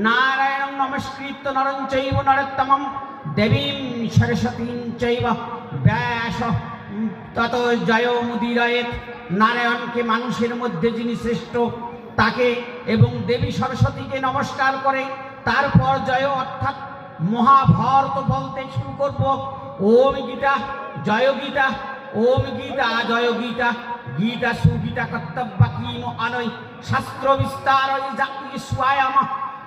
নারায়ণ নমস্কৃত নরং চৈব নরোত্তমম দেবীম সরস্বতীং চৈব ব্যাস তত জয় মুদিরয়েত নারায়ণকে মানুষের মধ্যে যিনি শ্রেষ্ঠ তাকে এবং দেবী সরস্বতীকে নমস্কার করে তারপর জয় অর্থাৎ মহাভারত বলতে শুরু করব ওম গীতা জয় গীতা ওম গীতা জয় গীতা গীতা সুগীতা কর্তব্য কিম আনয় শাস্ত্র বিস্তার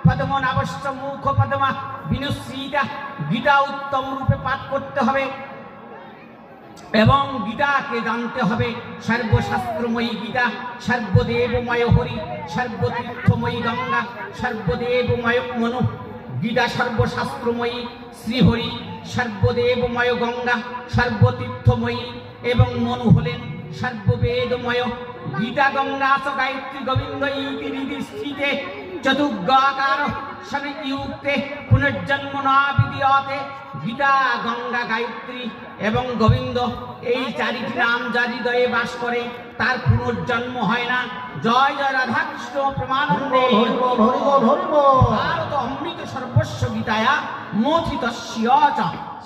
পদ্ম নাবশ্য মুখ পদ্মা বিনুশ্রীতা গীতা উত্তম রূপে পাঠ করতে হবে এবং গীতাকে জানতে হবে সর্বশাস্ত্রময়ী গীতা, সর্বদেবময় হরি, সর্বতীর্থময়ী গঙ্গা, সর্বদেবময় মনু। গীতা সর্বশাস্ত্রময়ী শ্রীহরি, সর্বদেবময় গঙ্গা, সর্বতীর্থময়ী এবং মনু হলেন সর্ববেদময়। গীতা গঙ্গা গায়ত্রী গোবিন্দ ইতি নিদিষ্টিতে চতুর্গাকার সনিযুক্তে পুনর্জন্ম না বিদ্যতে গীতা গঙ্গা গায়ত্রী এবং গোবিন্দ এই চারিটি নাম যার হৃদয়ে বাস করে তার পুনর্জন্ম হয় না। জয় জয় রাধা কৃষ্ণ প্রমানন্দে। ভারত অমৃত সর্বস্ব গীতায়া মোথিতস্য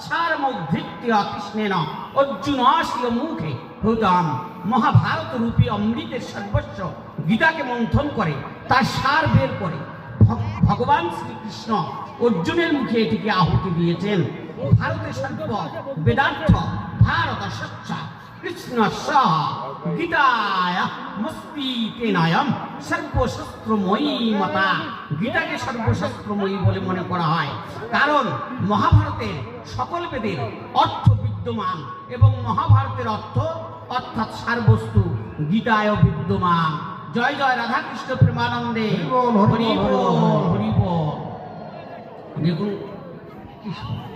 চ সারমৌধৃত্য কৃষ্ণেন অর্জুনস্য মুখে। ভূতাম মহাভারত রূপী অমৃতের সর্বস্ব গীতাকে মন্থন করে, তার সার বের করে। ভগবান শ্রীকৃষ্ণ অর্জুনের মুখে এটিকে আহুতি দিয়েছেন। ভারতের সর্ব বেদার্থ ভারত স্বচ্ছ কৃষ্ণ সহ গীতায় মস্তিতেনায়ম সর্বশস্ত্রময়ী মতা গীতাকে সর্বশস্ত্রময়ী বলে মনে করা হয় কারণ মহাভারতের সকল বেদের অর্থ বিদ্যমান এবং মহাভারতের অর্থ অর্থাৎ সারবস্তু গীতায় বিদ্যমান জয় জয় রাধাকৃষ্ণ প্রেমানন্দে হরি বল, হরি হরি বল, বল হরি বল। হরি বল দেখুন।